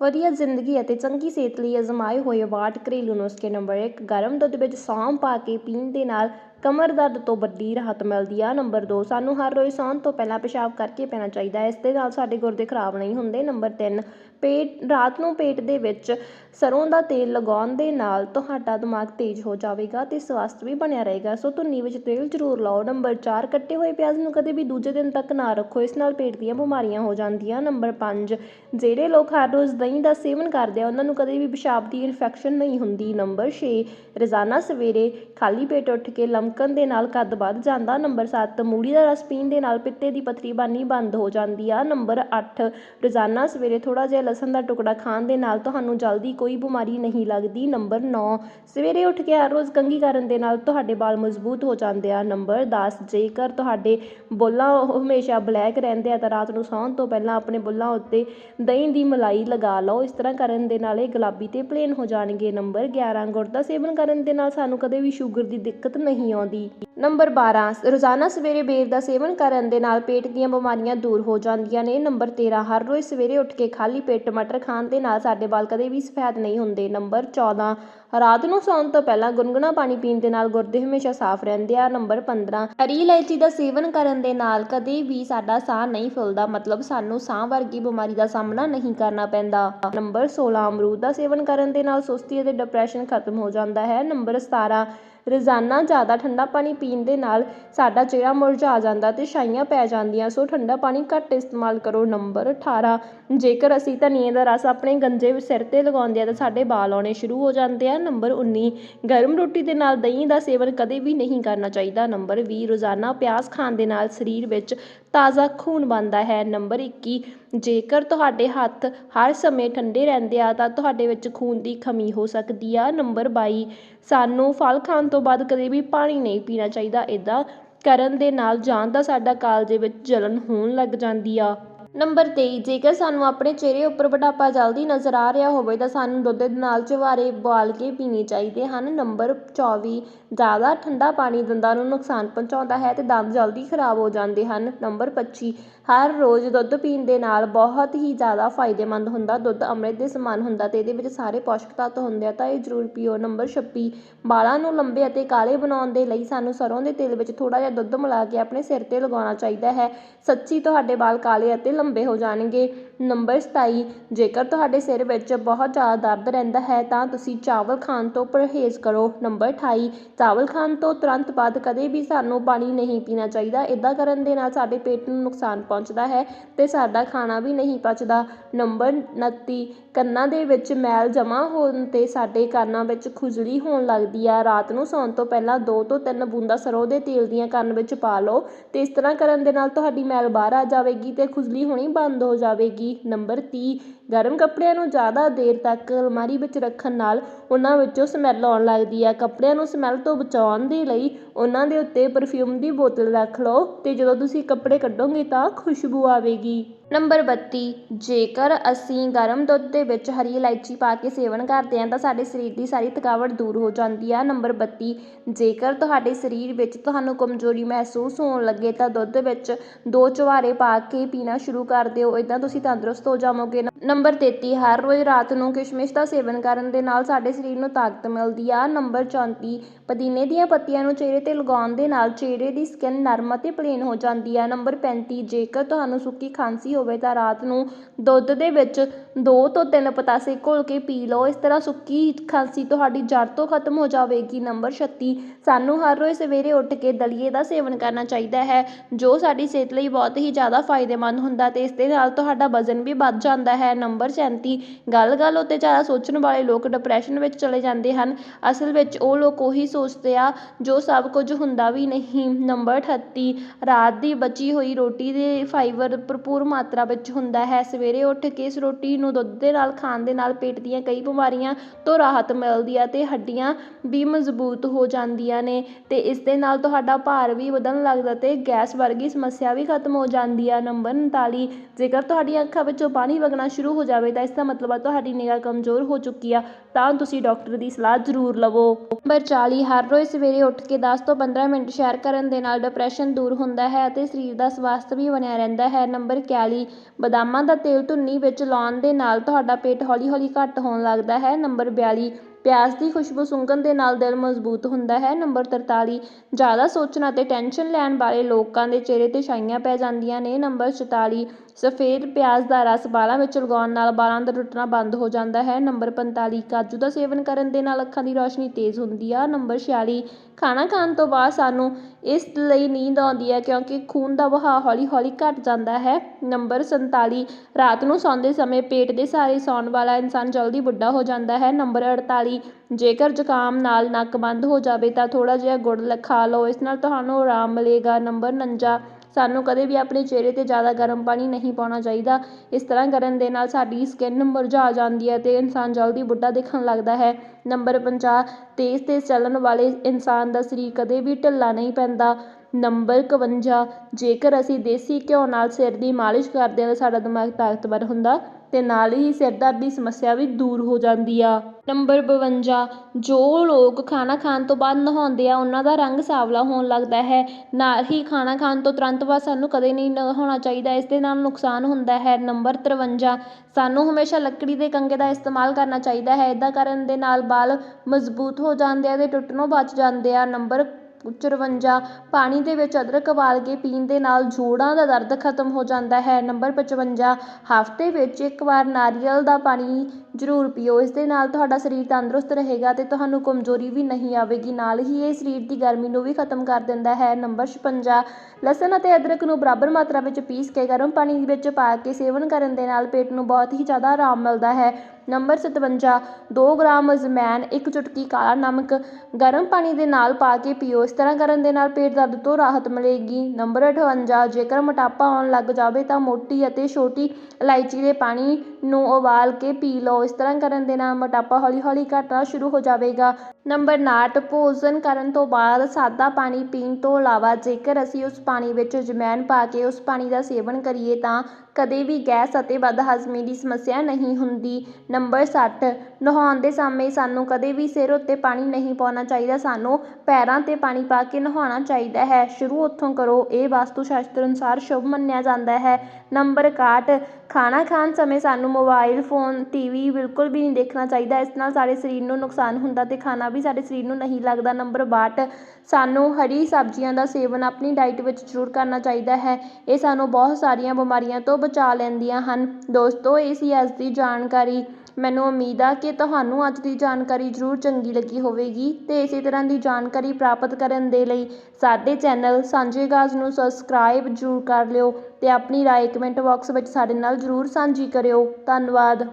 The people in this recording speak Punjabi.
ਵਧੀਆ ਜ਼ਿੰਦਗੀ ਅਤੇ ਚੰਗੀ ਸਿਹਤ ਲਈ ਅਜ਼ਮਾਏ ਹੋਏ ਵਾਟ ਘਰੇਲੂ ਨੁਸਖੇ ਨੰਬਰ ਇੱਕ, ਗਰਮ ਦੁੱਧ ਵਿੱਚ ਸੌਂਫ ਪਾ ਕੇ ਪੀਣ ਦੇ ਨਾਲ ਕਮਰ ਦਰਦ ਤੋਂ ਵੱਡੀ ਰਾਹਤ ਮਿਲਦੀ ਆ। ਨੰਬਰ 2 ਸਾਨੂੰ ਹਰ ਰੋਜ਼ ਸੌਣ ਤੋਂ ਪਹਿਲਾਂ ਪਿਸ਼ਾਬ ਕਰਕੇ ਪੈਣਾ ਚਾਹੀਦਾ ਹੈ। ਇਸ ਦੇ ਨਾਲ ਸਾਡੇ ਗੁਰਦੇ ਖਰਾਬ ਨਹੀਂ ਹੁੰਦੇ। ਨੰਬਰ 3 ਪੇਟ, ਰਾਤ ਨੂੰ ਪੇਟ ਦੇ ਵਿੱਚ ਸਰੋਂ ਦਾ ਤੇਲ ਲਗਾਉਣ ਦੇ ਨਾਲ ਤੁਹਾਡਾ ਦਿਮਾਗ ਤੇਜ਼ ਹੋ ਜਾਵੇਗਾ ਤੇ ਸਵਾਸਥ ਵੀ ਬਣਿਆ ਰਹੇਗਾ। ਸੋ ਧੁੰਨੀ ਵਿੱਚ ਤੇਲ ਜ਼ਰੂਰ ਲਾਓ। ਨੰਬਰ 4 ਕੱਟੇ ਹੋਏ ਪਿਆਜ਼ ਨੂੰ ਕਦੇ ਵੀ ਦੂਜੇ ਦਿਨ ਤੱਕ ਨਾ ਰੱਖੋ। ਇਸ ਨਾਲ ਪੇਟ ਦੀਆਂ ਬਿਮਾਰੀਆਂ ਹੋ ਜਾਂਦੀਆਂ। ਨੰਬਰ 5 ਜਿਹੜੇ ਲੋਕ ਹਰ ਰੋਜ਼ ਦਹੀਂ ਦਾ ਸੇਵਨ ਕਰਦੇ ਆ, ਉਹਨਾਂ ਨੂੰ ਕਦੇ ਵੀ ਪਿਸ਼ਾਬ ਦੀ ਇਨਫੈਕਸ਼ਨ ਨਹੀਂ ਹੁੰਦੀ। ਨੰਬਰ 6 ਰੋਜ਼ਾਨਾ ਸਵੇਰੇ ਖਾਲੀ ਪੇਟ ਉੱਠ ਕੇ ਲਮਕਣ ਦੇ ਨਾਲ ਕੱਦ ਵੱਧ ਜਾਂਦਾ, ਨੰਬਰ 7 ਮੂਲੀ ਦਾ ਰਸ ਪੀਣ ਦੇ ਨਾਲ ਪਿੱਤੇ ਦੀ ਪਥਰੀ ਬਣਨੀ ਬੰਦ ਹੋ ਜਾਂਦੀ ਆ। ਨੰਬਰ 8 ਰੋਜ਼ਾਨਾ ਸਵੇਰੇ ਥੋੜਾ ਜਿਹਾ ਲਸਣ ਦਾ ਟੁਕੜਾ ਖਾਣ ਦੇ ਨਾਲ ਤੁਹਾਨੂੰ ਜਲਦੀ ਕੋਈ ਬਿਮਾਰੀ ਨਹੀਂ ਲੱਗਦੀ। ਨੰਬਰ 9 ਸਵੇਰੇ ਉੱਠ ਕੇ ਹਰ ਰੋਜ਼ ਕੰਘੀ ਕਰਨ ਦੇ ਨਾਲ ਤੁਹਾਡੇ ਵਾਲ ਮਜ਼ਬੂਤ ਹੋ ਜਾਂਦੇ ਆ। ਨੰਬਰ 10 ਜੇਕਰ ਤੁਹਾਡੇ ਬੁੱਲਾਂ ਹਮੇਸ਼ਾ ਬਲੈਕ ਰਹਿੰਦੇ ਆ ਤਾਂ ਰਾਤ ਨੂੰ ਸੌਣ ਤੋਂ ਪਹਿਲਾਂ ਆਪਣੇ ਬੁੱਲਾਂ ਉੱਤੇ ਦਹੀਂ ਦੀ ਮਲਾਈ ਲਗਾ ਲਓ। ਇਸ ਤਰ੍ਹਾਂ ਕਰਨ ਦੇ ਨਾਲ ਇਹ ਗੁਲਾਬੀ ਤੇ ਪਲੇਨ ਹੋ ਜਾਣਗੇ। ਨੰਬਰ 11 ਗੁੜ ਦਾ ਸੇਵਨ ਕਰਨ ਦੇ ਨਾਲ ਸਾਨੂੰ ਕਦੇ ਵੀ ਸ਼ੂਗਰ ਦੀ ਦਿੱਕਤ ਨਹੀਂ ਆਉਂਦੀ। ਨੰਬਰ 12 ਰੋਜ਼ਾਨਾ ਸਵੇਰੇ ਬੇਰ ਦਾ ਸੇਵਨ ਕਰਨ ਦੇ ਨਾਲ ਪੇਟ ਦੀਆਂ ਬਿਮਾਰੀਆਂ ਦੂਰ ਹੋ ਜਾਂਦੀਆਂ ਨੇ। ਨੰਬਰ 13 ਹਰ ਰੋਜ਼ ਸਵੇਰੇ ਉੱਠ ਕੇ ਖਾਲੀ ਪੇਟ ਟਮਾਟਰ ਖਾਣ ਦੇ ਨਾਲ ਸਾਡੇ ਵਾਲ ਕਦੇ ਵੀ ਸਫੈਦ ਨਹੀਂ ਹੁੰਦੇ। ਨੰਬਰ 14 ਰਾਤ ਨੂੰ ਸੌਣ ਤੋਂ ਪਹਿਲਾਂ ਗੁਨਗੁਣਾ ਪਾਣੀ ਪੀਣ ਦੇ ਨਾਲ ਗੁਰਦੇ ਹਮੇਸ਼ਾ ਸਾਫ਼ ਰਹਿੰਦੇ ਆ। ਨੰਬਰ 15 ਹਰੀ ਇਲਾਇਚੀ ਦਾ ਸੇਵਨ ਕਰਨ ਦੇ ਨਾਲ ਕਦੇ ਵੀ ਸਾਡਾ ਸਾਹ ਨਹੀਂ ਫੁੱਲਦਾ, ਮਤਲਬ ਸਾਨੂੰ ਸਾਹ ਵਰਗੀ ਬਿਮਾਰੀ ਦਾ ਸਾਹਮਣਾ ਨਹੀਂ ਕਰਨਾ ਪੈਂਦਾ। ਨੰਬਰ 16 ਅਮਰੂਦ ਦਾ ਸੇਵਨ ਕਰਨ ਦੇ ਨਾਲ ਸੁਸਤੀ ਅਤੇ ਡਿਪਰੈਸ਼ਨ ਖਤਮ ਹੋ ਜਾਂਦਾ ਹੈ। ਨੰਬਰ 17 ਰੋਜ਼ਾਨਾ ਜ਼ਿਆਦਾ ਠੰਡਾ ਪਾਣੀ ਪੀਣ ਦੇ ਨਾਲ ਸਾਡਾ ਚਿਹਰਾ ਮੁਰਝਾ ਜਾਂਦਾ ਅਤੇ ਛਾਈਆਂ ਪੈ ਜਾਂਦੀਆਂ, ਸੋ ਠੰਡਾ ਪਾਣੀ ਘੱਟ ਇਸਤੇਮਾਲ ਕਰੋ। ਨੰਬਰ 18 ਜੇਕਰ ਅਸੀਂ ਧਨੀਏ ਦਾ ਰਸ ਆਪਣੇ ਗੰਜੇ ਸਿਰ ਤੇ ਲਗਾਉਂਦੇ ਹਾਂ ਤਾਂ ਸਾਡੇ ਵਾਲ ਆਉਣੇ ਸ਼ੁਰੂ ਹੋ ਜਾਂਦੇ ਆ। ਨੰਬਰ 19 ਗਰਮ ਰੋਟੀ ਦੇ ਨਾਲ ਦਹੀਂ ਦਾ ਸੇਵਨ ਕਦੇ ਵੀ ਨਹੀਂ ਕਰਨਾ ਚਾਹੀਦਾ। ਨੰਬਰ ਵੀਹ, ਰੋਜ਼ਾਨਾ ਪਿਆਜ਼ ਖਾਣ ਦੇ ਨਾਲ ਸਰੀਰ ਵਿੱਚ ਤਾਜ਼ਾ ਖੂਨ ਬਣਦਾ ਹੈ। ਨੰਬਰ 21 ਜੇਕਰ ਤੁਹਾਡੇ ਹੱਥ ਹਰ ਸਮੇਂ ਠੰਡੇ ਰਹਿੰਦੇ ਆ, ਤਾਂ ਤੁਹਾਡੇ ਵਿੱਚ ਖੂਨ ਦੀ ਕਮੀ ਹੋ ਸਕਦੀ ਆ। ਨੰਬਰ ਬਾਈ, ਸਾਨੂੰ ਫਲ ਖਾਣ ਤੋਂ ਬਾਅਦ ਕਦੇ ਵੀ ਪਾਣੀ ਨਹੀਂ ਪੀਣਾ ਚਾਹੀਦਾ। ਇੱਦਾਂ ਕਰਨ ਦੇ ਨਾਲ ਜਾਂ ਤਾਂ ਸਾਡਾ ਕਾਲਜੇ ਵਿੱਚ ਜਲਨ ਹੋਣ ਲੱਗ ਜਾਂਦੀ ਆ। ਨੰਬਰ 23 ਜੇਕਰ ਸਾਨੂੰ ਆਪਣੇ ਚਿਹਰੇ ਉੱਪਰ ਮੋਟਾਪਾ ਜਲਦੀ ਨਜ਼ਰ ਆ ਰਿਹਾ ਹੋਵੇ ਤਾਂ ਸਾਨੂੰ ਦੁੱਧ ਦੇ ਨਾਲ ਚਵਾਰੇ ਉਬਾਲ ਕੇ ਪੀਣੇ ਚਾਹੀਦੇ ਹਨ। ਨੰਬਰ 24 ਜ਼ਿਆਦਾ ਠੰਡਾ ਪਾਣੀ ਦੰਦਾਂ ਨੂੰ ਨੁਕਸਾਨ ਪਹੁੰਚਾਉਂਦਾ ਹੈ ਤੇ ਦੰਦ ਜਲਦੀ ਖਰਾਬ ਹੋ ਜਾਂਦੇ ਹਨ। ਨੰਬਰ 25 ਹਰ ਰੋਜ਼ ਦੁੱਧ ਪੀਣ ਦੇ ਨਾਲ ਬਹੁਤ ਹੀ ਜ਼ਿਆਦਾ ਫਾਇਦੇਮੰਦ ਹੁੰਦਾ। ਦੁੱਧ ਅੰਮ੍ਰਿਤ ਦੇ ਸਮਾਨ ਹੁੰਦਾ ਤੇ ਇਹਦੇ ਵਿੱਚ ਸਾਰੇ ਪੌਸ਼ਕ ਤੱਤ ਹੁੰਦੇ ਆ, ਤਾਂ ਇਹ ਜ਼ਰੂਰ ਪੀਓ। ਨੰਬਰ 26 ਵਾਲਾਂ ਨੂੰ ਲੰਬੇ ਅਤੇ ਕਾਲੇ ਬਣਾਉਣ ਦੇ ਲਈ ਸਾਨੂੰ ਸਰੋਂ ਦੇ ਤੇਲ ਵਿੱਚ ਥੋੜਾ ਜਿਹਾ ਦੁੱਧ ਮਿਲਾ ਕੇ ਆਪਣੇ ਸਿਰ ਤੇ ਲਗਾਉਣਾ ਚਾਹੀਦਾ ਹੈ। ਸੱਚੀ ਤੁਹਾਡੇ ਵਾਲ ਕਾਲੇ ਅਤੇ ਲੰਬੇ ਹੋ ਜਾਣਗੇ। ਨੰਬਰ 27 ਜੇਕਰ ਤੁਹਾਡੇ ਸਿਰ ਵਿੱਚ ਬਹੁਤ ਜ਼ਿਆਦਾ ਦਰਦ ਰਹਿੰਦਾ ਹੈ, ਤਾਂ ਤੁਸੀਂ ਚਾਵਲ ਖਾਣ ਤੋਂ ਪਰਹੇਜ਼ ਕਰੋ। ਨੰਬਰ 28 ਚਾਵਲ ਖਾਣ ਤੋਂ ਤੁਰੰਤ ਬਾਅਦ ਕਦੇ ਵੀ ਸਾਨੂੰ ਪਾਣੀ ਨਹੀਂ ਪੀਣਾ ਚਾਹੀਦਾ। ਇੱਦਾਂ ਕਰਨ ਦੇ ਨਾਲ ਸਾਡੇ ਪੇਟ ਨੂੰ ਨੁਕਸਾਨ ਪਹੁੰਚਦਾ ਹੈ ਅਤੇ ਸਾਡਾ ਖਾਣਾ ਵੀ ਨਹੀਂ ਪਚਦਾ। ਨੰਬਰ 29 ਕੰਨਾਂ ਦੇ ਵਿੱਚ ਮੈਲ ਜਮ੍ਹਾਂ ਹੋਣ ਤੇ ਸਾਡੇ ਕੰਨਾਂ ਵਿੱਚ ਖੁਜਲੀ ਹੋਣ ਲੱਗਦੀ ਆ। ਰਾਤ ਨੂੰ ਸੌਣ ਤੋਂ ਪਹਿਲਾਂ ਦੋ ਤੋਂ ਤਿੰਨ ਬੂੰਦਾਂ ਸਰੋਂ ਦੇ ਤੇਲ ਦੀਆਂ ਕੰਨ ਵਿੱਚ ਪਾ ਲਓ ਅਤੇ ਇਸ ਤਰ੍ਹਾਂ ਕਰਨ ਦੇ ਨਾਲ ਤੁਹਾਡੀ ਮੈਲ ਬਾਹਰ ਆ ਜਾਵੇਗੀ ਅਤੇ ਖੁਜਲੀ ਹੋਣੀ ਬੰਦ ਹੋ ਜਾਵੇਗੀ। ਨੰਬਰ 30 ਗਰਮ ਕੱਪੜਿਆਂ ਨੂੰ ਜ਼ਿਆਦਾ ਦੇਰ ਤੱਕ ਅਲਮਾਰੀ ਵਿੱਚ ਰੱਖਣ ਨਾਲ ਉਹਨਾਂ ਵਿੱਚੋਂ ਸਮੈਲ ਆਉਣ ਲੱਗਦੀ ਆ ਕੱਪੜਿਆਂ ਨੂੰ ਸਮੈਲ ਤੋਂ ਬਚਾਉਣ ਦੇ ਲਈ ਉਹਨਾਂ ਦੇ ਉੱਤੇ ਪਰਫਿਊਮ ਦੀ ਬੋਤਲ ਰੱਖ ਲਓ ਤੇ ਜਦੋਂ ਤੁਸੀਂ ਕੱਪੜੇ ਕੱਢੋਗੇ ਤਾਂ ਖੁਸ਼ਬੂ ਆਵੇਗੀ। ਨੰਬਰ 32 ਜੇਕਰ ਅਸੀਂ ਗਰਮ ਦੁੱਧ ਦੇ ਵਿੱਚ ਹਰੀ ਇਲਾਇਚੀ ਪਾ ਕੇ ਸੇਵਨ ਕਰਦੇ ਹਾਂ ਤਾਂ ਸਾਡੇ ਸਰੀਰ ਦੀ ਸਾਰੀ ਥਕਾਵਟ ਦੂਰ ਹੋ ਜਾਂਦੀ ਆ। ਨੰਬਰ 32 ਜੇਕਰ ਤੁਹਾਡੇ ਸਰੀਰ ਵਿੱਚ ਤੁਹਾਨੂੰ ਕਮਜ਼ੋਰੀ ਮਹਿਸੂਸ ਹੋਣ ਲੱਗੇ ਤਾਂ ਦੁੱਧ ਵਿੱਚ ਦੋ ਚੁਹਾਰੇ ਪਾ ਕੇ ਪੀਣਾ ਸ਼ੁਰੂ ਕਰ ਦਿਓ। ਇਦਾਂ ਤੁਸੀਂ ਤੰਦਰੁਸਤ ਹੋ ਜਾਵੋਗੇ। ਨੰਬਰ 33 ਹਰ ਰੋਜ਼ ਰਾਤ ਨੂੰ ਕਿਸ਼ਮਿਸ਼ ਦਾ ਸੇਵਨ ਕਰਨ ਦੇ ਨਾਲ ਸਾਡੇ ਸਰੀਰ ਨੂੰ ਤਾਕਤ ਮਿਲਦੀ ਆ। ਨੰਬਰ 34 ਪੁਦੀਨੇ ਦੀਆਂ ਪੱਤੀਆਂ ਨੂੰ ਚਿਹਰੇ ਤੇ ਲਗਾਉਣ ਦੇ ਨਾਲ ਚਿਹਰੇ ਦੀ ਸਕਿਨ ਨਰਮ ਅਤੇ ਪਲੇਨ ਹੋ ਜਾਂਦੀ ਆ। ਨੰਬਰ 35 ਜੇਕਰ ਤੁਹਾਨੂੰ ਸੁੱਕੀ ਖਾਂਸੀ ਹੋਵੇ ਤਾਂ ਰਾਤ ਨੂੰ ਦੁੱਧ ਦੇ ਵਿੱਚ 2 ਤੋਂ 3 ਪਤਾਸੇ ਘੋਲ ਕੇ ਪੀ ਲਓ। ਇਸ ਤਰ੍ਹਾਂ ਸੁੱਕੀ ਖਾਂਸੀ ਤੁਹਾਡੀ ਜੜ ਤੋਂ ਖਤਮ ਹੋ ਜਾਵੇਗੀ। ਨੰਬਰ 36 ਸਾਨੂੰ ਹਰ ਰੋਜ਼ ਸਵੇਰੇ ਉੱਠ ਕੇ ਦਲੀਏ ਦਾ ਸੇਵਨ ਕਰਨਾ ਚਾਹੀਦਾ ਹੈ, ਜੋ ਸਾਡੀ ਸਿਹਤ ਲਈ ਬਹੁਤ ਹੀ ਜ਼ਿਆਦਾ ਫਾਇਦੇਮੰਦ ਹੁੰਦਾ ਤੇ ਇਸ ਦੇ ਨਾਲ ਤੁਹਾਡਾ ਵਜ਼ਨ ਵੀ ਵੱਧ ਜਾਂਦਾ ਹੈ। ਨੰਬਰ 37 ਗੱਲ-ਗੱਲ ਉੱਤੇ ਜ਼ਿਆਦਾ ਸੋਚਣ ਵਾਲੇ ਲੋਕ ਡਿਪਰੈਸ਼ਨ ਵਿੱਚ ਚਲੇ ਜਾਂਦੇ ਹਨ। ਅਸਲ ਵਿੱਚ ਉਹ ਲੋਕ ਉਹੀ ਸੋਚਦੇ ਆ ਜੋ ਸਭ ਕੁਝ ਹੁੰਦਾ ਵੀ ਨਹੀਂ। ਨੰਬਰ 38 ਰਾਤ ਦੀ ਬਚੀ ਹੋਈ ਰੋਟੀ ਦੇ ਫਾਈਬਰ ਭਰਪੂਰ ਮਾਤਰਾ ਵਿੱਚ ਹੁੰਦਾ ਹੈ। ਸਵੇਰੇ ਉੱਠ ਕੇ ਇਸ ਰੋਟੀ ਨੂੰ ਦੁੱਧ ਦੇ ਨਾਲ, ਖਾਣ ਦੇ ਨਾਲ, ਪੇਟ ਦੀਆਂ ਕਈ ਬਿਮਾਰੀਆਂ ਤੋਂ ਰਾਹਤ ਮਿਲਦੀ ਹੈ ਅਤੇ ਹੱਡੀਆਂ ਵੀ ਮਜ਼ਬੂਤ ਹੋ ਜਾਂਦੀਆਂ ਨੇ ਅਤੇ ਇਸ ਦੇ ਨਾਲ ਤੁਹਾਡਾ ਭਾਰ ਵੀ ਵਧਣ ਲੱਗਦਾ ਅਤੇ ਗੈਸ ਵਰਗੀ ਸਮੱਸਿਆ ਵੀ ਖਤਮ ਹੋ ਜਾਂਦੀ ਆ। ਨੰਬਰ 39 ਜੇਕਰ ਤੁਹਾਡੀਆਂ ਅੱਖਾਂ ਵਿੱਚੋਂ ਪਾਣੀ ਵਗਣਾ ਸ਼ੁਰੂ ਹੋ ਜਾਵੇ ਤਾਂ ਇਸ ਦਾ ਮਤਲਬ ਆ ਤੁਹਾਡੀ ਨਿਗਾਹ ਕਮਜ਼ੋਰ ਹੋ ਚੁੱਕੀ ਆ, ਤਾਂ ਤੁਸੀਂ ਡਾਕਟਰ ਦੀ ਸਲਾਹ ਜ਼ਰੂਰ ਲਵੋ। ਨੰਬਰ 40 ਹਰ ਰੋਜ਼ ਸਵੇਰੇ ਉੱਠ ਕੇ 10 ਤੋਂ 15 ਮਿੰਟ ਸੈਰ ਕਰਨ ਦੇ ਨਾਲ ਡਿਪਰੈਸ਼ਨ ਦੂਰ ਹੁੰਦਾ ਹੈ ਅਤੇ ਸਰੀਰ ਦਾ ਸਵਾਸਥ ਵੀ ਬਣਿਆ ਰਹਿੰਦਾ ਹੈ। ਨੰਬਰ 41 ਬਦਾਮਾਂ ਦਾ ਤੇਲ ਧੁੰਨੀ ਵਿੱਚ ਲਾਉਣ ਦੇ ਨਾਲ ਤੁਹਾਡਾ ਪੇਟ ਹੌਲੀ-ਹੌਲੀ ਘੱਟ ਹੋਣ ਲੱਗਦਾ ਹੈ। ਨੰਬਰ 42 ਪਿਆਜ਼ ਦੀ ਖੁਸ਼ਬੂ ਸੁੰਘਣ ਦੇ ਨਾਲ ਦਿਲ ਮਜ਼ਬੂਤ ਹੁੰਦਾ ਹੈ। ਨੰਬਰ 43 ਜ਼ਿਆਦਾ ਸੋਚਣਾ ਅਤੇ ਟੈਨਸ਼ਨ ਲੈਣ ਵਾਲੇ ਲੋਕਾਂ ਦੇ ਚਿਹਰੇ ਤੇ ਛਾਈਆਂ ਪੈ ਜਾਂਦੀਆਂ ਨੇ। ਨੰਬਰ 44 ਸਫੇਦ ਪਿਆਜ਼ ਦਾ ਰਸ ਬਾਲਾਂ ਵਿੱਚ ਲਗਾਉਣ ਨਾਲ ਬਾਲਾਂ ਦਾ ਟੁੱਟਣਾ ਬੰਦ ਹੋ ਜਾਂਦਾ ਹੈ। ਨੰਬਰ 45 ਕਾਜੂ ਦਾ ਸੇਵਨ ਕਰਨ ਦੇ ਨਾਲ ਅੱਖਾਂ ਦੀ ਰੌਸ਼ਨੀ ਤੇਜ਼ ਹੁੰਦੀ ਆ। ਨੰਬਰ 46 ਖਾਣਾ ਖਾਣ ਤੋਂ ਬਾਅਦ ਸਾਨੂੰ ਇਸ ਲਈ ਨੀਂਦ ਆਉਂਦੀ ਹੈ ਕਿਉਂਕਿ ਖੂਨ ਦਾ ਵਹਾਅ ਹੌਲੀ-ਹੌਲੀ ਘਟ ਜਾਂਦਾ ਹੈ। ਨੰਬਰ 47 ਰਾਤ ਨੂੰ ਸੌਂਦੇ ਸਮੇਂ ਪੇਟ ਦੇ ਸਹਾਰੇ ਸੌਣ ਵਾਲਾ ਇਨਸਾਨ ਜਲਦੀ ਬੁੱਢਾ ਹੋ ਜਾਂਦਾ ਹੈ। ਨੰਬਰ 48 ਜੇਕਰ ਜ਼ੁਕਾਮ ਨਾਲ ਨੱਕ ਬੰਦ ਹੋ ਜਾਵੇ ਤਾਂ ਥੋੜਾ ਜਿਹਾ ਗੁੜ ਲ- ਖਾ ਲਓ। ਇਸ ਨਾਲ ਤੁਹਾਨੂੰ ਆਰਾਮ ਮਿਲੇਗਾ। ਨੰਬਰ 49 ਸਾਨੂੰ ਕਦੇ ਵੀ ਆਪਣੇ ਚਿਹਰੇ ਤੇ ਜ਼ਿਆਦਾ ਗਰਮ ਪਾਣੀ ਨਹੀਂ ਪਾਉਣਾ ਚਾਹੀਦਾ। ਇਸ ਤਰ੍ਹਾਂ ਕਰਨ ਦੇ ਨਾਲ ਸਾਡੀ ਸਕਿੰਨ ਮੁਰਝਾ ਜਾਂਦੀ ਹੈ ਅਤੇ ਇਨਸਾਨ ਜਲਦੀ ਬੁੱਢਾ ਦਿਖਣ ਲੱਗਦਾ ਹੈ। ਨੰਬਰ 50 ਤੇਜ਼ ਤੇਜ਼ ਚੱਲਣ ਵਾਲੇ ਇਨਸਾਨ ਦਾ ਸਰੀਰ ਕਦੇ ਵੀ ਢਿੱਲਾ ਨਹੀਂ ਪੈਂਦਾ। ਨੰਬਰ 51 ਜੇਕਰ ਅਸੀਂ ਦੇਸੀ ਘਿਓ ਨਾਲ ਸਿਰ ਦੀ ਮਾਲਿਸ਼ ਕਰਦੇ ਹਾਂ ਤਾਂ ਸਾਡਾ ਦਿਮਾਗ ਤਾਕਤਵਰ ਹੁੰਦਾ। ਤੇ ਨਾਲ ਹੀ ਸਿਰ ਦਰਦ ਦੀ ਸਮੱਸਿਆ ਵੀ ਦੂਰ ਹੋ ਜਾਂਦੀ ਆ। ਨੰਬਰ 52 ਜੋ ਲੋਕ ਖਾਣਾ ਖਾਣ ਤੋਂ ਬਾਅਦ ਨਹਾਉਂਦੇ ਆ, ਉਹਨਾਂ ਦਾ ਰੰਗ ਸਾਵਲਾ ਹੋਣ ਲੱਗਦਾ ਹੈ। ਨਾਲ ਹੀ ਖਾਣਾ ਖਾਣ ਤੋਂ ਤੁਰੰਤ ਬਾਅਦ ਸਾਨੂੰ ਕਦੇ ਨਹੀਂ ਨਹਾਉਣਾ ਚਾਹੀਦਾ, ਇਸ ਦੇ ਨਾਲ ਨੁਕਸਾਨ ਹੁੰਦਾ ਹੈ। ਨੰਬਰ 53 ਸਾਨੂੰ ਹਮੇਸ਼ਾ ਲੱਕੜੀ ਦੇ ਕੰਘੇ ਦਾ ਇਸਤੇਮਾਲ ਕਰਨਾ ਚਾਹੀਦਾ ਹੈ। ਇੱਦਾਂ ਕਰਨ ਦੇ ਨਾਲ ਵਾਲ ਮਜ਼ਬੂਤ ਹੋ ਜਾਂਦੇ ਆ ਅਤੇ ਟੁੱਟਣੋਂ ਬਚ ਜਾਂਦੇ ਆ। ਨੰਬਰ 54 ਪਾਣੀ ਦੇ ਵਿੱਚ ਅਦਰਕ ਉਬਾਲ ਕੇ ਪੀਣ ਦੇ ਨਾਲ ਜੋੜਾਂ ਦਾ ਦਰਦ ਖਤਮ ਹੋ ਜਾਂਦਾ ਹੈ। ਨੰਬਰ 55 ਹਫ਼ਤੇ ਵਿੱਚ ਇੱਕ ਵਾਰ ਨਾਰੀਅਲ ਦਾ ਪਾਣੀ ਜ਼ਰੂਰ ਪੀਓ। ਇਸ ਦੇ ਨਾਲ ਤੁਹਾਡਾ ਸਰੀਰ ਤੰਦਰੁਸਤ ਰਹੇਗਾ ਅਤੇ ਤੁਹਾਨੂੰ ਕਮਜ਼ੋਰੀ ਵੀ ਨਹੀਂ ਆਵੇਗੀ। ਨਾਲ ਹੀ ਇਹ ਸਰੀਰ ਦੀ ਗਰਮੀ ਨੂੰ ਵੀ ਖਤਮ ਕਰ ਦਿੰਦਾ ਹੈ। ਨੰਬਰ 56 ਲਸਣ ਅਤੇ ਅਦਰਕ ਨੂੰ ਬਰਾਬਰ ਮਾਤਰਾ ਵਿੱਚ ਪੀਸ ਕੇ ਗਰਮ ਪਾਣੀ ਵਿੱਚ ਪਾ ਕੇ ਸੇਵਨ ਕਰਨ ਦੇ ਨਾਲ ਪੇਟ ਨੂੰ ਬਹੁਤ ਹੀ ਜ਼ਿਆਦਾ ਆਰਾਮ ਮਿਲਦਾ ਹੈ। ਨੰਬਰ 57 2 ਗ੍ਰਾਮ ਅਜਮੈਨ ਇੱਕ ਚੁਟਕੀ ਕਾਲਾ ਨਮਕ ਗਰਮ ਪਾਣੀ ਦੇ ਨਾਲ ਪਾ ਕੇ ਪੀਓ। ਇਸ ਤਰ੍ਹਾਂ ਕਰਨ ਦੇ ਨਾਲ ਪੇਟ ਦਰਦ ਤੋਂ ਰਾਹਤ ਮਿਲੇਗੀ। ਨੰਬਰ 58 ਜੇਕਰ ਮੋਟਾਪਾ ਆਉਣ ਲੱਗ ਜਾਵੇ ਤਾਂ ਮੋਟੀ ਅਤੇ ਛੋਟੀ ਇਲਾਇਚੀ ਦੇ ਪਾਣੀ ਨੂੰ ਉਬਾਲ ਕੇ ਪੀ ਲਓ। ਇਸ ਤਰ੍ਹਾਂ ਕਰਨ ਦੇ ਨਾਲ ਮੋਟਾਪਾ ਹੌਲੀ-ਹੌਲੀ ਘਟਣਾ ਸ਼ੁਰੂ ਹੋ ਜਾਵੇਗਾ। ਨੰਬਰ 59 ਭੋਜਨ ਕਰਨ ਤੋਂ ਬਾਅਦ ਸਾਦਾ ਪਾਣੀ ਪੀਣ ਤੋਂ ਇਲਾਵਾ ਜੇਕਰ ਅਸੀਂ ਉਸ ਪਾਣੀ ਵਿੱਚ ਅਜਮੈਨ ਪਾ ਕੇ ਉਸ ਪਾਣੀ ਦਾ ਸੇਵਨ ਕਰੀਏ ਤਾਂ ਕਦੇ ਵੀ ਗੈਸ ਅਤੇ ਬਦਹਜ਼ਮੀ ਦੀ ਸਮੱਸਿਆ ਨਹੀਂ ਹੁੰਦੀ। ਨੰਬਰ ਸੱਠ ਨਹਾਉਣ ਦੇ ਸਮੇਂ ਸਾਨੂੰ ਕਦੇ ਵੀ ਸਿਰ ਉੱਤੇ ਪਾਣੀ ਨਹੀਂ ਪਾਉਣਾ ਚਾਹੀਦਾ। ਸਾਨੂੰ ਪੈਰਾਂ ਤੇ ਪਾਣੀ ਪਾ ਕੇ ਨਹਾਉਣਾ ਚਾਹੀਦਾ ਹੈ। ਸ਼ੁਰੂ ਉੱਥੋਂ ਕਰੋ। ਇਹ ਵਾਸਤੂ ਸ਼ਾਸਤਰ ਅਨੁਸਾਰ ਸ਼ੁਭ ਮੰਨਿਆ ਜਾਂਦਾ ਹੈ। ਨੰਬਰ 61 ਖਾਣਾ ਖਾਣ ਸਮੇਂ ਸਾਨੂੰ ਮੋਬਾਈਲ, ਫੋਨ ਟੀ ਵੀ ਬਿਲਕੁਲ ਵੀ ਨਹੀਂ ਦੇਖਣਾ ਚਾਹੀਦਾ। ਇਸ ਨਾਲ ਸਾਡੇ ਸਰੀਰ ਨੂੰ ਨੁਕਸਾਨ ਹੁੰਦਾ ਅਤੇ ਖਾਣਾ ਵੀ ਸਾਡੇ ਸਰੀਰ ਨੂੰ ਨਹੀਂ ਲੱਗਦਾ। ਨੰਬਰ 62 ਸਾਨੂੰ ਹਰੀ ਸਬਜ਼ੀਆਂ ਦਾ ਸੇਵਨ ਆਪਣੀ ਡਾਈਟ ਵਿੱਚ ਜ਼ਰੂਰ ਕਰਨਾ ਚਾਹੀਦਾ ਹੈ। ਇਹ ਸਾਨੂੰ ਬਹੁਤ ਸਾਰੀਆਂ ਬਿਮਾਰੀਆਂ ਤੋਂ ਬਚਾ ਲੈਂਦੀਆਂ ਹਨ। ਦੋਸਤੋ, ਇਹ ਸੀ ਅੱਜ ਦੀ ਜਾਣਕਾਰੀ। ਮੈਨੂੰ ਉਮੀਦ ਆ ਕਿ ਤੁਹਾਨੂੰ ਅੱਜ ਦੀ ਜਾਣਕਾਰੀ ਜ਼ਰੂਰ ਚੰਗੀ ਲੱਗੀ ਹੋਵੇਗੀ ਤੇ ਇਸੇ ਤਰ੍ਹਾਂ ਦੀ ਜਾਣਕਾਰੀ ਪ੍ਰਾਪਤ ਕਰਨ ਦੇ ਲਈ ਸਾਡੇ ਚੈਨਲ ਸਾਂਝੇ ਗਾਜ਼ ਨੂੰ ਸਬਸਕ੍ਰਾਈਬ ਜ਼ਰੂਰ ਕਰ ਲਿਓ ਤੇ ਆਪਣੀ ਰਾਏ ਕਮੈਂਟ ਬਾਕਸ ਵਿੱਚ ਸਾਡੇ ਨਾਲ ਜ਼ਰੂਰ ਸਾਂਝੀ ਕਰਿਓ। ਧੰਨਵਾਦ।